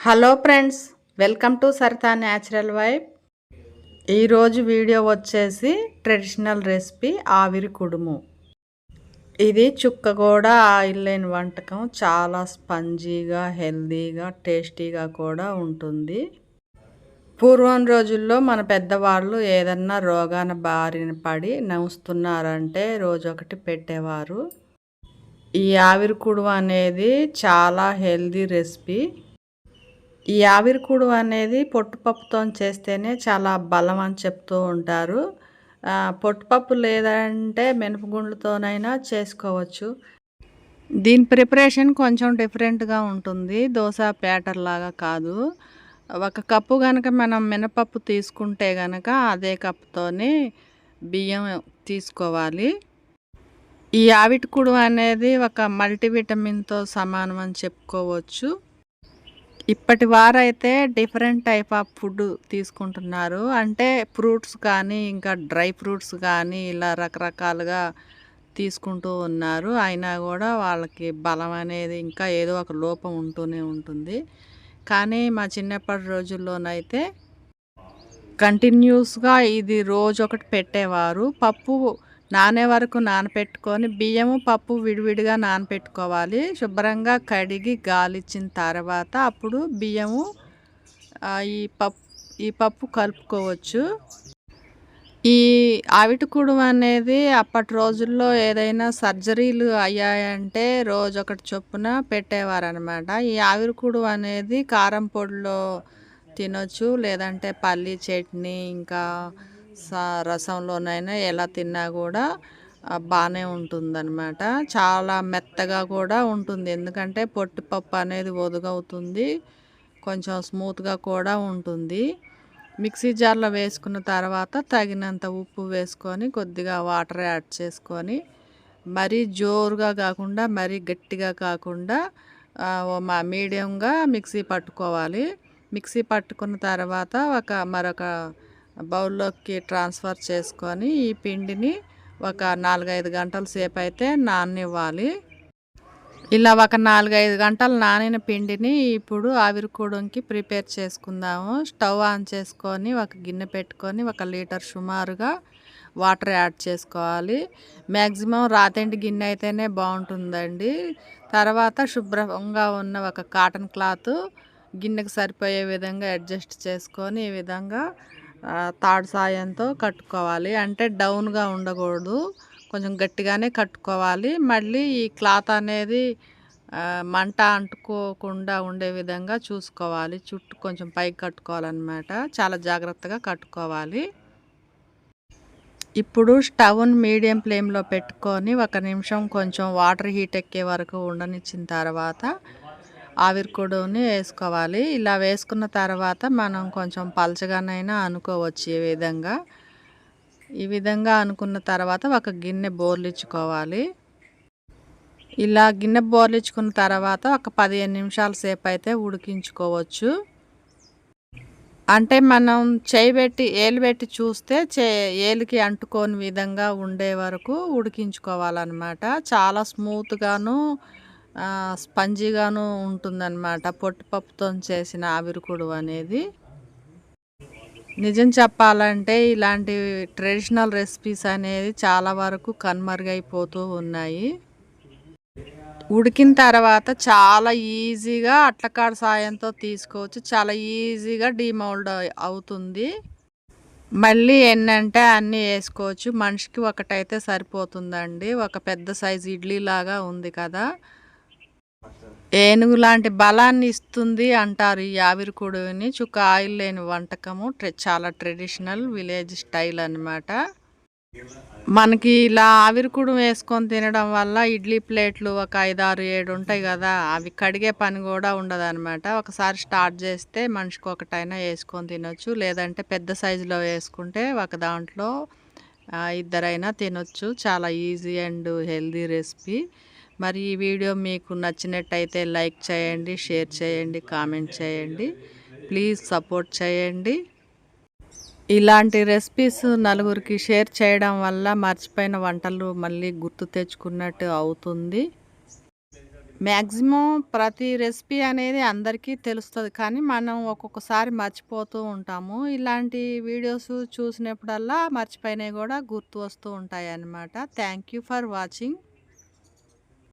Hello friends welcome to Saritha natural vibe. ఈరోజు video వచ్చేసి traditional recipe ఆవిరి కుడుము. ఇది చుక్క కూడా ఆయిల్ లేని వంటకం చాలా స్పంజీగా హెల్దీగా టేస్టీగా కూడా ఉంటుంది. పూర్వం రోజుల్లో మన పెద్దవాళ్ళు ఏదన్నా రోగాన బారిన పడి నవ్వుస్తున్నారంటే రోజు ఒకటి పెట్టేవారు. ఈ ఆవిరి కుడుము అనేది చాలా హెల్దీ రెసిపీ. ఈ ఆవిరికూడు అనేది పొట్టుపప్పుతో చేస్తేనే చాలా బలం అని చెప్తూ ఉంటారు. పొట్టుపప్పు లేదంటే మినపగుండ్లతోనైనా చేసుకోవచ్చు. దీని ప్రిపరేషన్ కొంచెం డిఫరెంట్గా ఉంటుంది. దోశ ప్యాటర్ లాగా కాదు. ఒక కప్పు కనుక మనం మినపప్పు తీసుకుంటే కనుక అదే కప్పుతోని బియ్యం తీసుకోవాలి. ఈ ఆవిటికుడు అనేది ఒక మల్టీవిటమిన్తో సమానం అని చెప్పుకోవచ్చు. ఇప్పటి వారైతే డిఫరెంట్ టైప్ ఆఫ్ ఫుడ్ తీసుకుంటున్నారు. అంటే ఫ్రూట్స్ కానీ ఇంకా డ్రై ఫ్రూట్స్ కానీ ఇలా రకరకాలుగా తీసుకుంటూ ఉన్నారు. అయినా కూడా వాళ్ళకి బలం అనేది ఇంకా ఏదో ఒక లోపం ఉంటూనే ఉంటుంది. కానీ మా చిన్నప్పటి రోజుల్లోనైతే కంటిన్యూస్గా ఇది రోజు ఒకటి పెట్టేవారు. పప్పు నానే వరకు నానపెట్టుకొని బియ్యము పప్పు విడివిడిగా నానపెట్టుకోవాలి. శుభ్రంగా కడిగి గాలిచ్చిన తర్వాత అప్పుడు బియ్యము ఈ పప్పు ఈ పప్పు కలుపుకోవచ్చు. ఈ ఆవిటికుడు అనేది అప్పటి రోజుల్లో ఏదైనా సర్జరీలు అయ్యాయంటే రోజు ఒకటి చొప్పున పెట్టేవారనమాట. ఈ ఆవిరికూడు అనేది కారం పొడిలో తినొచ్చు లేదంటే పల్లీ చట్నీ ఇంకా రసంలోనైనా ఎలా తిన్నా కూడా బాగానే ఉంటుందన్నమాట. చాలా మెత్తగా కూడా ఉంటుంది. ఎందుకంటే పొట్టిపప్పు అనేది ఒదుగవుతుంది. కొంచెం స్మూత్గా కూడా ఉంటుంది. మిక్సీ జార్లో వేసుకున్న తర్వాత తగినంత ఉప్పు వేసుకొని కొద్దిగా వాటర్ యాడ్ చేసుకొని మరీ జోరుగా కాకుండా మరీ గట్టిగా కాకుండా మీడియంగా మిక్సీ పట్టుకోవాలి. మిక్సీ పట్టుకున్న తర్వాత ఒక మరొక బౌల్లోకి ట్రాన్స్ఫర్ చేసుకొని ఈ పిండిని ఒక నాలుగైదు గంటల సేపు అయితే నాననివ్వాలి. ఇలా ఒక నాలుగైదు గంటలు నానిన పిండిని ఇప్పుడు ఆవిరికూడంకి ప్రిపేర్ చేసుకుందాము. స్టవ్ ఆన్ చేసుకొని ఒక గిన్నె పెట్టుకొని ఒక లీటర్ సుమారుగా వాటర్ యాడ్ చేసుకోవాలి. మ్యాక్సిమం రాతెండి గిన్నె అయితేనే బాగుంటుందండి. తర్వాత శుభ్రంగా ఉన్న ఒక కాటన్ క్లాత్ గిన్నెకి సరిపోయే విధంగా అడ్జస్ట్ చేసుకొని ఈ విధంగా తాడు సాయంతో కట్టుకోవాలి. అంటే డౌన్గా ఉండకూడదు. కొంచెం గట్టిగానే కట్టుకోవాలి. మళ్ళీ ఈ క్లాత్ అనేది మంట అంటుకోకుండా ఉండే విధంగా చూసుకోవాలి. చుట్టూ కొంచెం పైకి కట్టుకోవాలన్నమాట. చాలా జాగ్రత్తగా కట్టుకోవాలి. ఇప్పుడు స్టవ్ని మీడియం ఫ్లేమ్లో పెట్టుకొని ఒక నిమిషం కొంచెం వాటర్ హీట్ ఎక్కే వరకు ఉండనిచ్చిన తర్వాత ఆవిరికుడుని వేసుకోవాలి. ఇలా వేసుకున్న తర్వాత మనం కొంచెం పలచగానైనా అనుకోవచ్చు ఈ విధంగా. ఈ విధంగా అనుకున్న తర్వాత ఒక గిన్నె బోర్లిచ్చుకోవాలి. ఇలా గిన్నె బోర్లిచ్చుకున్న తర్వాత ఒక పదిహేను నిమిషాల సేపు అయితే ఉడికించుకోవచ్చు. అంటే మనం చేయి పెట్టి ఏలు పెట్టి చూస్తే చే ఏలికి అంటుకోని విధంగా ఉండే వరకు ఉడికించుకోవాలన్నమాట. చాలా స్మూత్గాను స్పంజీగాను ఉంటుందన్నమాట. పొట్టుపప్పుతో చేసిన ఆవిరికుడు అనేది. నిజం చెప్పాలంటే ఇలాంటి ట్రెడిషనల్ రెసిపీస్ అనేది చాలా వరకు కనుమరుగైపోతూ ఉన్నాయి. ఉడికిన తర్వాత చాలా ఈజీగా అట్లకాడ సాయంతో తీసుకోవచ్చు. చాలా ఈజీగా డిమౌల్డ్ అవుతుంది. మళ్ళీ ఎన్నంటే అన్నీ వేసుకోవచ్చు. మనిషికి ఒకటైతే సరిపోతుందండి. ఒక పెద్ద సైజు ఇడ్లీ లాగా ఉంది కదా. ఏనుగు లాంటి బలాన్ని ఇస్తుంది అంటారు ఈ ఆవిరికూడుని. చుక్క ఆయిల్ లేని వంటకము చాలా ట్రెడిషనల్ విలేజ్ స్టైల్ అనమాట మనకి ఇలా ఆవిరికుడు వేసుకొని తినడం వల్ల ఇడ్లీ ప్లేట్లు ఒక ఐదు ఆరు ఏడు ఉంటాయి కదా అవి కడిగే పని కూడా ఉండదు అనమాట ఒకసారి స్టార్ట్ చేస్తే మనిషికి ఒకటైనా వేసుకొని తినొచ్చు. లేదంటే పెద్ద సైజులో వేసుకుంటే ఒక దాంట్లో ఇద్దరైనా తినొచ్చు. చాలా ఈజీ అండ్ హెల్దీ రెసిపీ. మరి ఈ వీడియో మీకు నచ్చినట్టయితే లైక్ చేయండి షేర్ చేయండి కామెంట్ చేయండి. ప్లీజ్ సపోర్ట్ చేయండి. ఇలాంటి రెసిపీస్ నలుగురికి షేర్ చేయడం వల్ల మర్చిపోయిన వంటలు మళ్ళీ గుర్తు తెచ్చుకున్నట్టు అవుతుంది. మ్యాక్సిమం ప్రతి రెసిపీ అనేది అందరికీ తెలుస్తుంది కానీ మనం ఒక్కొక్కసారి మర్చిపోతూ ఉంటాము. ఇలాంటి వీడియోస్ చూసినప్పుడల్లా మర్చిపోయినవి కూడా గుర్తు వస్తూ ఉంటాయి అన్నమాట థ్యాంక్ యూ ఫర్ వాచింగ్